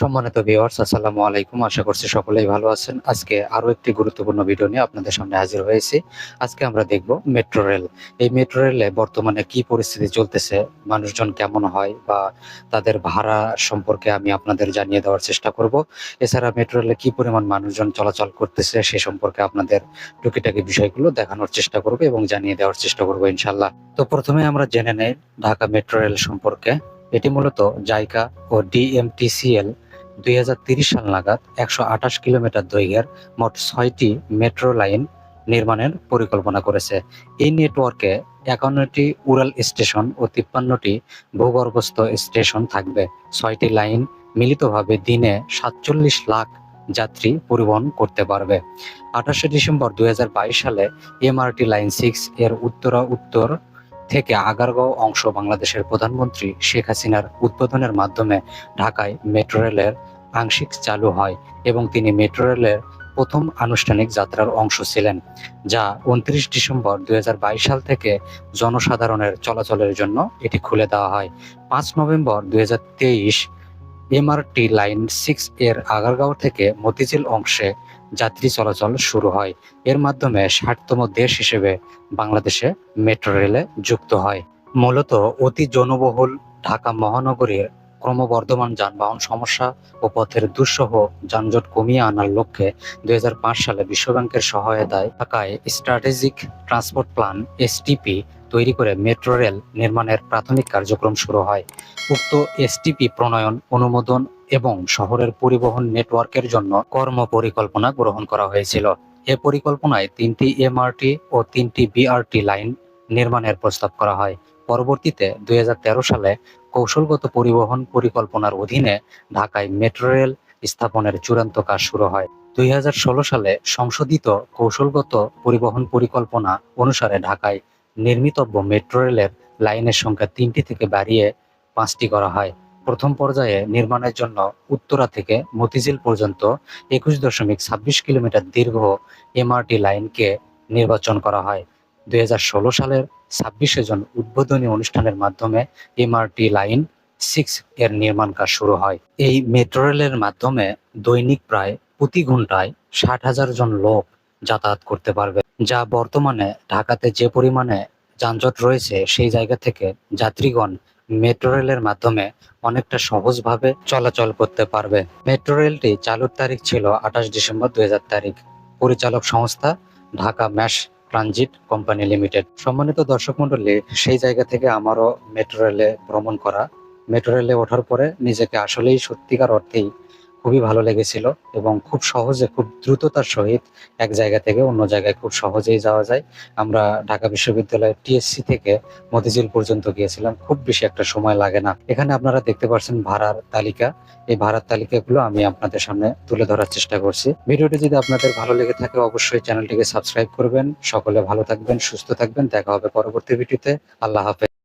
সম্মানিত ভিউয়ার্স আসসালামু আলাইকুম। আশা করছি সকলেই ভালো আছেন। আজকে আরও একটি গুরুত্বপূর্ণ ভিডিও নিয়ে আপনাদের সামনে হাজির হয়েছি। আজকে আমরা দেখব মেট্রো রেল এই মেট্রো রেলে বর্তমানে কি পরিস্থিতি চলতেছে, মানুষজন কেমন হয় বা তাদের ভাড়া সম্পর্কে আমি আপনাদের জানিয়ে দেওয়ার চেষ্টা করব। এছাড়া মেট্রো রেলে কি পরিমাণ মানুষজন চলাচল করতেছে, সে সম্পর্কে আপনাদের টুকিটাকি বিষয়গুলো দেখানোর চেষ্টা করব এবং জানিয়ে দেওয়ার চেষ্টা করব ইনশাল্লাহ তো প্রথমে আমরা জেনে নেই ঢাকা মেট্রো রেল সম্পর্কে। এটি মূলত জাইকা ও ডিএমটিসিএল দুই সাল নাগাদ একশো আঠাশ কিলোমিটার দৈর্ঘ্যের মোট ছয়টি মেট্রো লাইন নির্মাণের পরিকল্পনা করেছে। এই নেটওয়ার্কে একান্নটি উড়াল স্টেশন ও তিপ্পান্নটি ভূগর্ভস্থ স্টেশন থাকবে। ছয়টি লাইন মিলিতভাবে দিনে সাতচল্লিশ লাখ যাত্রী পরিবহন করতে পারবে। আঠাশে ডিসেম্বর দুই হাজার বাইশ সালে এমআরটি লাইন সিক্স এর উত্তরা উত্তর থেকে আগারগাঁও অংশ বাংলাদেশের প্রধানমন্ত্রী শেখ হাসিনার উদ্বোধনের মাধ্যমে ঢাকায় মেট্রো রেলের আংশিক চালু হয় এবং তিনি মেট্রো রেলের প্রথম আনুষ্ঠানিক যাত্রার অংশ ছিলেন, যা উনত্রিশ ডিসেম্বর দুই হাজার বাইশ সাল থেকে জনসাধারণের চলাচলের জন্য এটি খুলে দেওয়া হয়। পাঁচ নভেম্বর দুই হাজার তেইশ এমআরটি লাইন সিক্স এর আগারগাঁও থেকে মতিঝিল অংশে যাত্রী চলাচল শুরু হয়। এর মাধ্যমে ষাটতম দেশ হিসেবে বাংলাদেশে মেট্রো রেলে যুক্ত হয়। মূলত অতি জনবহুল ঢাকা মহানগরীর ক্রমবর্ধমান যানবাহন সমস্যা ও পথের দুঃসহ যানজট কমিয়ে আনার লক্ষ্যে দু হাজার পাঁচ সালে বিশ্বব্যাংকের সহায়তায় ঢাকায় স্ট্র্যাটেজিক ট্রান্সপোর্ট প্ল্যান, এসটিপি, তৈরি করে মেট্রো রেল নির্মাণের প্রাথমিক কার্যক্রম শুরু হয়। উক্ত এসটিপি প্রণয়ন, অনুমোদন এবং শহরের পরিবহন নেটওয়ার্কের জন্য কর্ম পরিকল্পনা গ্রহণ করা হয়েছিল। এ পরিকল্পনায় তিনটি এমআরটি ও তিনটি বিআরটি লাইন নির্মাণের প্রস্তাব করা হয়। পরবর্তীতে দুই হাজার তেরো সালে কৌশলগত পরিবহন পরিকল্পনার অধীনে ঢাকায় মেট্রো রেল স্থাপনের চূড়ান্ত কাজ শুরু হয়। দুই হাজার ষোলো সালে সংশোধিত কৌশলগত পরিবহন পরিকল্পনা অনুসারে ঢাকায় নির্মিতব্য মেট্রো রেলের লাইনের সংখ্যা তিনটি থেকে বাড়িয়ে পাঁচটি করা হয়। প্রথম পর্যায়ে নির্মাণের জন্য উত্তরা থেকে মতিঝিল পর্যন্ত একুশ দশমিক ছাব্বিশ কিলোমিটার দীর্ঘ এমআরটি লাইনকে নির্বাচন করা হয়। দুই হাজার ষোলো সালের ছাব্বিশে জন উদ্বোধনী অনুষ্ঠানের মাধ্যমে এমআরটি লাইন সিক্স এর নির্মাণ কাজ শুরু হয়। এই মেট্রো রেলের মাধ্যমে দৈনিক প্রায় প্রতি ঘন্টায় ষাট হাজার জন লোক যাতায়াত করতে পারবে, যা বর্তমানে ঢাকাতে যে পরিমাণে যানজট রয়েছে সেই জায়গা থেকে যাত্রীগণ মেট্রো রেলের মাধ্যমে অনেকটা সহজভাবে চলাচল করতে পারবে। মেট্রো রেলটি চালুর তারিখ ছিল আঠাশ ডিসেম্বর দুই তারিখ। পরিচালক সংস্থা Dhaka mass transit company limited. সম্মানিত দর্শক মন্ডলী সেই জায়গা থেকে আমারও মেট্রো রেলে ভ্রমণ করা। মেট্রো রেলে ওঠার পরে নিজেকে আসলেই সত্যিকার অর্থেই খুবই ভালো লেগেছিল এবং খুব সহজে, খুব দ্রুততার সহিত এক জায়গা থেকে অন্য জায়গায় খুব সহজেই যাওয়া যায়। আমরা ঢাকা বিশ্ববিদ্যালয়ের টিএসসি থেকে মতিঝিল পর্যন্ত গিয়েছিলাম। খুব বেশি একটা সময় লাগে না। এখানে আপনারা দেখতে পাচ্ছেন ভাড়ার তালিকা। এই ভাড়ার তালিকাগুলো আমি আপনাদের সামনে তুলে ধরার চেষ্টা করছি। ভিডিওটি যদি আপনাদের ভালো লেগে থাকে, অবশ্যই চ্যানেলটিকে সাবস্ক্রাইব করবেন। সকলে ভালো থাকবেন, সুস্থ থাকবেন। দেখা হবে পরবর্তী ভিডিওতে। আল্লাহ হাফেজ।